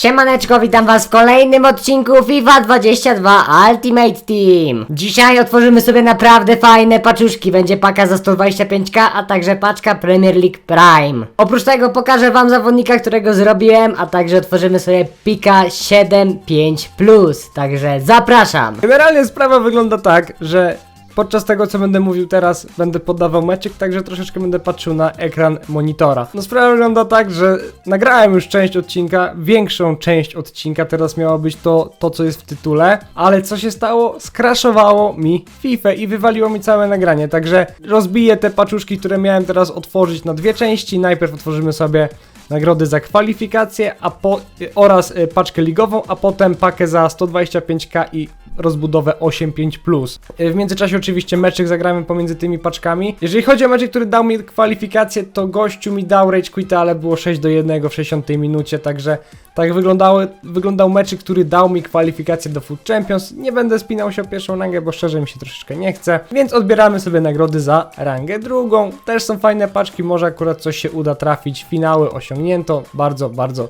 Siemaneczko, witam was w kolejnym odcinku FIFA 22 Ultimate Team. Dzisiaj otworzymy sobie naprawdę fajne paczuszki. Będzie paka za 125k, a także paczka Premier League Prime. Oprócz tego pokażę wam zawodnika, którego zrobiłem, a także otworzymy sobie pika 7.5+. Także zapraszam. Generalnie sprawa wygląda tak, że podczas tego co będę mówił teraz będę poddawał meczek, także troszeczkę będę patrzył na ekran monitora. No sprawa wygląda tak, że nagrałem już część odcinka, większą część odcinka, teraz miało być to, to co jest w tytule, ale co się stało? Skraszowało mi FIFA i wywaliło mi całe nagranie, także rozbiję te paczuszki, które miałem teraz otworzyć na dwie części. Najpierw otworzymy sobie nagrody za kwalifikacje a po, oraz y, paczkę ligową, a potem pakę za 125k i rozbudowę 8.5+. Y, W międzyczasie oczywiście meczek zagramy pomiędzy tymi paczkami. Jeżeli chodzi o meczek, który dał mi kwalifikację, to gościu mi dał Rage Quita, ale było 6 do 1 w 60 minucie, także tak wyglądały, wyglądał meczek, który dał mi kwalifikację do Food Champions. Nie będę spinał się o pierwszą rangę, bo szczerze mi się troszeczkę nie chce, więc odbieramy sobie nagrody za rangę drugą. Też są fajne paczki, może akurat coś się uda trafić. Finały osiągnięto, bardzo, bardzo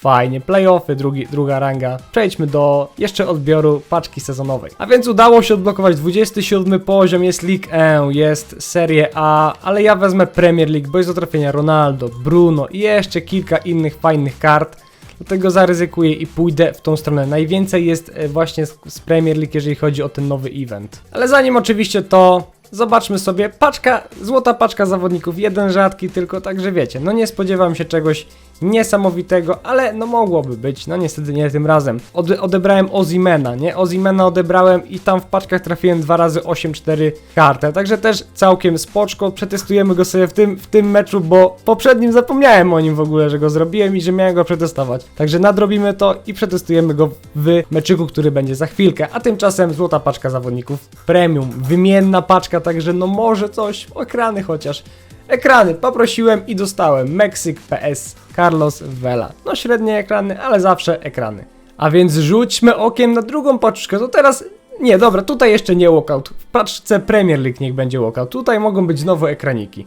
Fajnie, playoffy, drugi, druga ranga. Przejdźmy do jeszcze odbioru paczki sezonowej. A więc udało się odblokować 27 poziom, jest League E, jest Serie A, ale ja wezmę Premier League, bo jest do trafienia Ronaldo, Bruno i jeszcze kilka innych fajnych kart. Dlatego zaryzykuję i pójdę w tą stronę. Najwięcej jest e, właśnie z, Premier League, jeżeli chodzi o ten nowy event. Ale zanim oczywiście to, zobaczmy sobie paczka, złota paczka zawodników, jeden rzadki tylko, także wiecie, no nie spodziewam się czegoś niesamowitego, ale no mogłoby być, no niestety nie tym razem. Ode odebrałem Ozimena, nie? Ozimena odebrałem i tam w paczkach trafiłem dwa razy 8-4 kartę, także też całkiem spoczko, przetestujemy go sobie w tym, w tym meczu, bo poprzednim zapomniałem o nim w ogóle, że go zrobiłem i że miałem go przetestować. Także nadrobimy to i przetestujemy go w meczyku, który będzie za chwilkę, a tymczasem złota paczka zawodników premium, wymienna paczka, także no może coś, ekrany chociaż. Ekrany poprosiłem i dostałem Meksyk PS Carlos Vela. No średnie ekrany, ale zawsze ekrany. A więc rzućmy okiem na drugą paczkę. To teraz. Nie, dobra, tutaj jeszcze nie walkout. W paczce Premier League niech będzie walkout. Tutaj mogą być znowu ekraniki.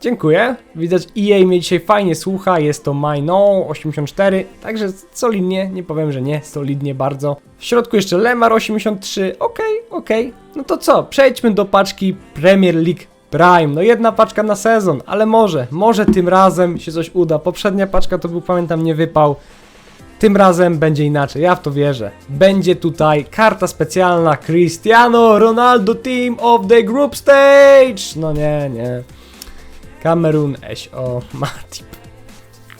Dziękuję. Widać EA mnie dzisiaj fajnie słucha. Jest to Mino 84. Także solidnie, nie powiem, że nie, solidnie bardzo. W środku jeszcze Lemar 83. Okej, okej. No to co? Przejdźmy do paczki Premier League Prime, no jedna paczka na sezon, ale może, może tym razem się coś uda. Poprzednia paczka to był, pamiętam, nie wypał. Tym razem będzie inaczej, ja w to wierzę. Będzie tutaj karta specjalna Cristiano Ronaldo Team of the Group Stage. No nie, nie. Kamerun, SO, Matip.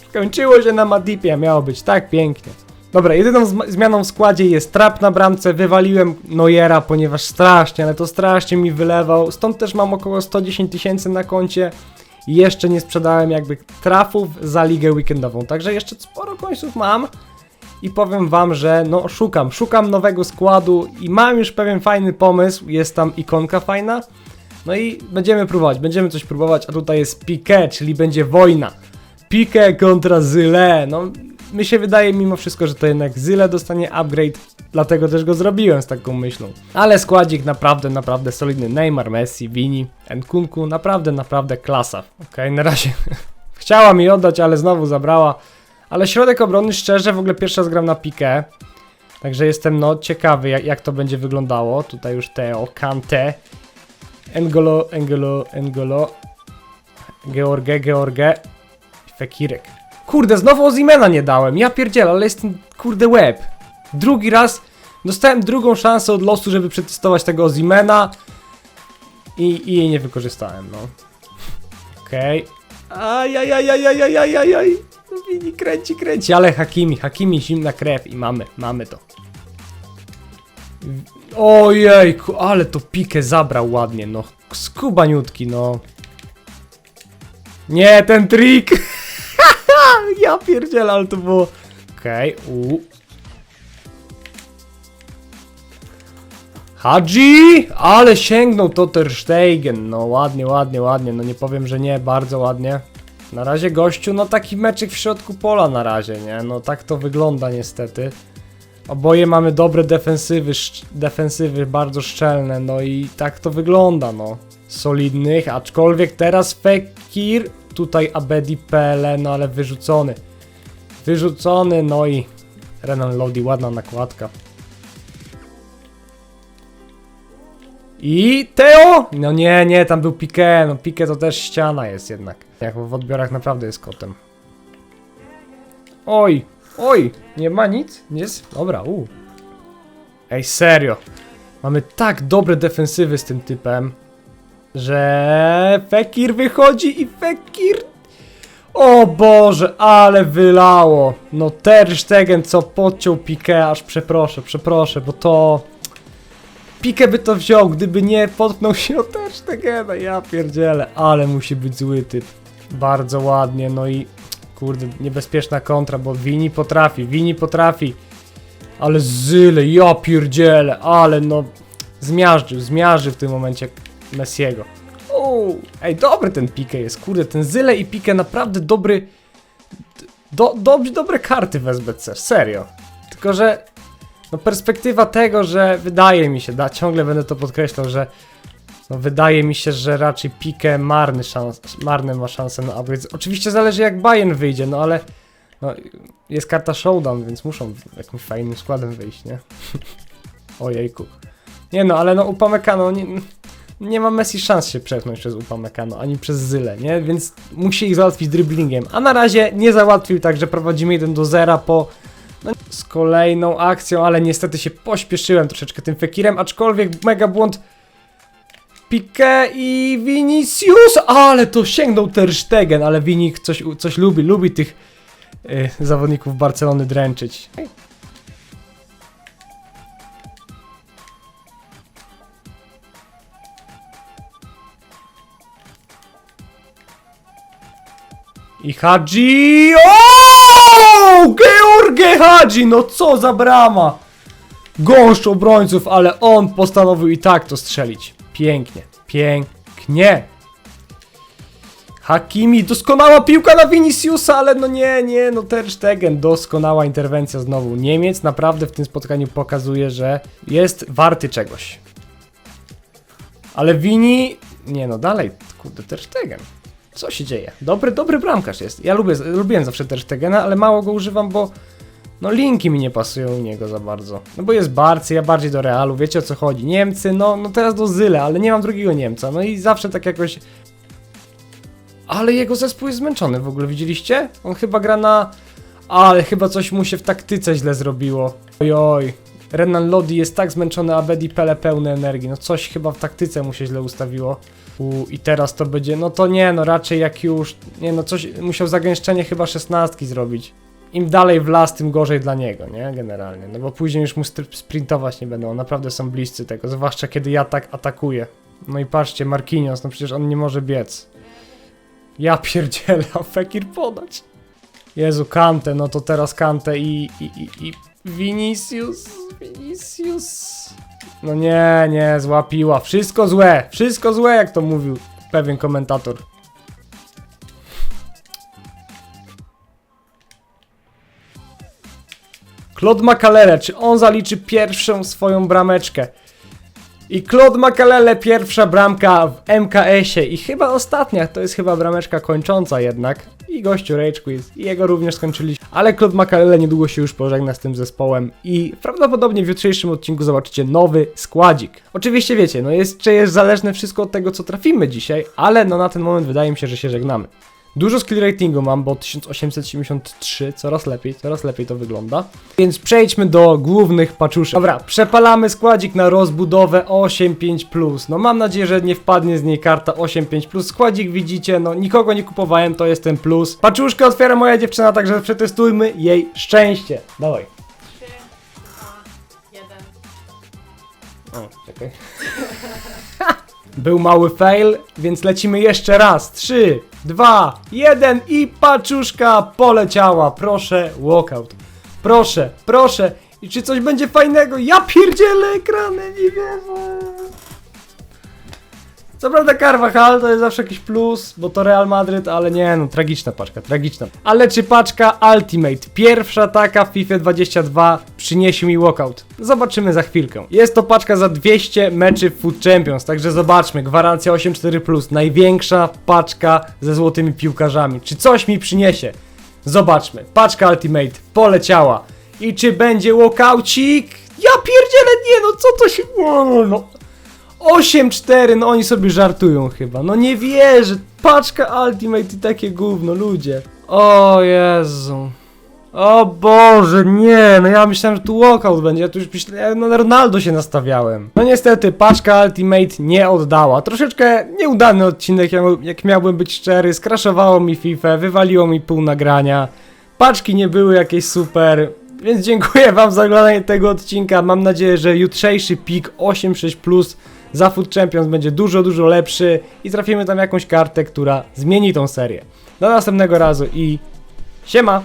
Skończyło się na Matipie, miało być tak pięknie. Dobra, jedyną zmianą w składzie jest trap na bramce. Wywaliłem Neuera, ponieważ strasznie, ale to strasznie mi wylewał. Stąd też mam około 110 tysięcy na koncie. Jeszcze nie sprzedałem jakby trafów za ligę weekendową. Także jeszcze sporo końców mam. I powiem wam, że no szukam, szukam nowego składu i mam już pewien fajny pomysł. Jest tam ikonka fajna. No i będziemy próbować, będziemy coś próbować, a tutaj jest Piqué, czyli będzie wojna. Piqué kontra Zyle. No, mi się wydaje mimo wszystko, że to jednak Zyle dostanie upgrade, dlatego też go zrobiłem z taką myślą. Ale składzik naprawdę, naprawdę solidny. Neymar, Messi, Vini, Nkunku, naprawdę, naprawdę klasa. Okej, na razie chciała mi oddać, ale znowu zabrała. Ale środek obrony, szczerze, w ogóle pierwszy raz gram na Piqué. Także jestem no ciekawy jak, jak to będzie wyglądało. Tutaj już Teo, Kante, Engolo, Engolo, Engolo, George, George, Fekirek. Kurde, znowu Ozimena nie dałem. Ja pierdzielę, ale jest ten kurde łeb. Drugi raz dostałem drugą szansę od losu, żeby przetestować tego Ozimena i, i jej nie wykorzystałem, no. Okej. Okay. Ajajajajajajajajaj. Wini kręci, kręci, ale Hakimi, Hakimi, zimna krew i mamy, mamy to. Ojejku, ale to pikę zabrał ładnie, no. Skubaniutki, no. Nie, ten trik! Ja pierdzielę, ale to było... Okej, okay, u. Hadzi! Ale sięgnął to Ter Stegen. No ładnie, ładnie, ładnie. No nie powiem, że nie, bardzo ładnie. Na razie gościu, no taki meczyk w środku pola na razie, nie? No tak to wygląda niestety. Oboje mamy dobre defensywy, defensywy bardzo szczelne, no i tak to wygląda, no. Solidnych, aczkolwiek teraz Fekir, tutaj Abedi Pele, no ale wyrzucony. Wyrzucony, no i Renan Lodi, ładna nakładka. I Teo! No nie, nie, tam był Piqué, no Piqué to też ściana jest jednak. Jak w odbiorach naprawdę jest kotem. Oj, oj, nie ma nic? Jest? Dobra, u. Ej, serio. Mamy tak dobre defensywy z tym typem, że Fekir wychodzi i Fekir... O Boże, ale wylało. No Ter Stegen co podciął Piqué, aż przeproszę, przeproszę, bo to... Piqué by to wziął, gdyby nie potknął się o Ter Stegena, ja pierdzielę, ale musi być zły typ. Bardzo ładnie, no i kurde, niebezpieczna kontra, bo Wini potrafi, Wini potrafi. Ale zyle, ja pierdzielę, ale no zmiażdżył, zmiażdżył w tym momencie Messiego. O, ej, dobry ten Pique jest, kurde, ten Zyle i Pique naprawdę dobry, do, do, dobre karty w SBC, serio. Tylko, że no perspektywa tego, że wydaje mi się, da, ciągle będę to podkreślał, że no wydaje mi się, że raczej Pique marny, szans, marny ma szansę na upgrade. Oczywiście zależy jak Bayern wyjdzie, no ale no, jest karta showdown, więc muszą jakimś fajnym składem wyjść, nie? Ojejku. Nie no, ale no Upamecano nie, nie ma Messi szans się przepchnąć przez Upamecano, ani przez Zyle, nie? Więc musi ich załatwić dribblingiem. A na razie nie załatwił, także prowadzimy 1 do 0 po no, z kolejną akcją, ale niestety się pośpieszyłem troszeczkę tym Fekirem, aczkolwiek mega błąd Piqué i Vinicius, ale to sięgnął Ter Stegen, ale Winik coś, coś lubi, lubi tych y, zawodników Barcelony dręczyć. I Hadzi! O! Georgie Hadzi! No co za brama! Gąszcz obrońców, ale on postanowił i tak to strzelić. Pięknie, pięknie. Hakimi, doskonała piłka na Viniciusa, ale no nie, nie, no Ter Stegen, doskonała interwencja znowu. Niemiec naprawdę w tym spotkaniu pokazuje, że jest warty czegoś. Ale Vini, nie no dalej, kurde, Ter Stegen. Co się dzieje? Dobry, dobry bramkarz jest. Ja lubię, lubiłem zawsze Ter Stegena, ale mało go używam, bo no linki mi nie pasują u niego za bardzo. No bo jest Barcy, ja bardziej do Realu, wiecie o co chodzi. Niemcy, no, no teraz do Zyle, ale nie mam drugiego Niemca. No i zawsze tak jakoś... Ale jego zespół jest zmęczony w ogóle, widzieliście? On chyba gra na... Ale chyba coś mu się w taktyce źle zrobiło. Ojoj. Renan Lodi jest tak zmęczony, a Bedi Pele pełny energii. No coś chyba w taktyce mu się źle ustawiło. U, I teraz to będzie, no to nie, no raczej jak już, nie no coś, musiał zagęszczenie chyba szesnastki zrobić. Im dalej w las, tym gorzej dla niego, nie? Generalnie, no bo później już mu sprintować nie będą, naprawdę są bliscy tego, zwłaszcza kiedy ja tak atakuję. No i patrzcie, Marquinhos, no przecież on nie może biec. Ja pierdzielę, a Fekir podać. Jezu, Kante, no to teraz Kante i, i, i, i Vinicius, Vinicius. No nie, nie, zła piła. Wszystko złe, wszystko złe, jak to mówił pewien komentator. Claude Makalele, czy on zaliczy pierwszą swoją brameczkę? I Claude Makalele, pierwsza bramka w MKS-ie i chyba ostatnia, to jest chyba brameczka kończąca jednak. I gościu Rage Quiz, i jego również skończyliśmy. Ale Claude Makalele niedługo się już pożegna z tym zespołem i prawdopodobnie w jutrzejszym odcinku zobaczycie nowy składzik. Oczywiście wiecie, no jest, czy jest zależne wszystko od tego, co trafimy dzisiaj, ale no na ten moment wydaje mi się, że się żegnamy. Dużo skill ratingu mam, bo 1873, coraz lepiej, coraz lepiej to wygląda. Więc przejdźmy do głównych paczuszek. Dobra, przepalamy składzik na rozbudowę 8.5+. No mam nadzieję, że nie wpadnie z niej karta 8.5+. Składzik widzicie, no nikogo nie kupowałem, to jest ten plus. Paczuszkę otwiera moja dziewczyna, także przetestujmy jej szczęście. Dawaj. 3, 2, 1. O, czekaj. Był mały fail, więc lecimy jeszcze raz. 3, 2, 1 i paczuszka poleciała. Proszę, walkout. Proszę, proszę. I czy coś będzie fajnego? Ja pierdzielę ekrany, nie wierzę. Co prawda Carvajal to jest zawsze jakiś plus, bo to Real Madryt, ale nie no, tragiczna paczka, tragiczna. Ale czy paczka Ultimate, pierwsza taka w FIFA 22 przyniesie mi walkout? Zobaczymy za chwilkę. Jest to paczka za 200 meczy w Food Champions, także zobaczmy, gwarancja 8.4+, największa paczka ze złotymi piłkarzami. Czy coś mi przyniesie? Zobaczmy. Paczka Ultimate poleciała. I czy będzie walkoucik? Ja pierdzielę, nie no, co to się... O, no. 8-4, no oni sobie żartują chyba. No nie wierzę. Paczka Ultimate i takie gówno, ludzie. O Jezu. O Boże, nie, no ja myślałem, że tu walkout będzie, ja tu już myślałem, na Ronaldo się nastawiałem. No niestety, paczka Ultimate nie oddała. Troszeczkę nieudany odcinek, jak, miałbym być szczery, skraszowało mi FIFA, wywaliło mi pół nagrania. Paczki nie były jakieś super, więc dziękuję wam za oglądanie tego odcinka. Mam nadzieję, że jutrzejszy pik 8.6 Plus za Food Champions będzie dużo, dużo lepszy i trafimy tam jakąś kartę, która zmieni tą serię. Do następnego razu i siema!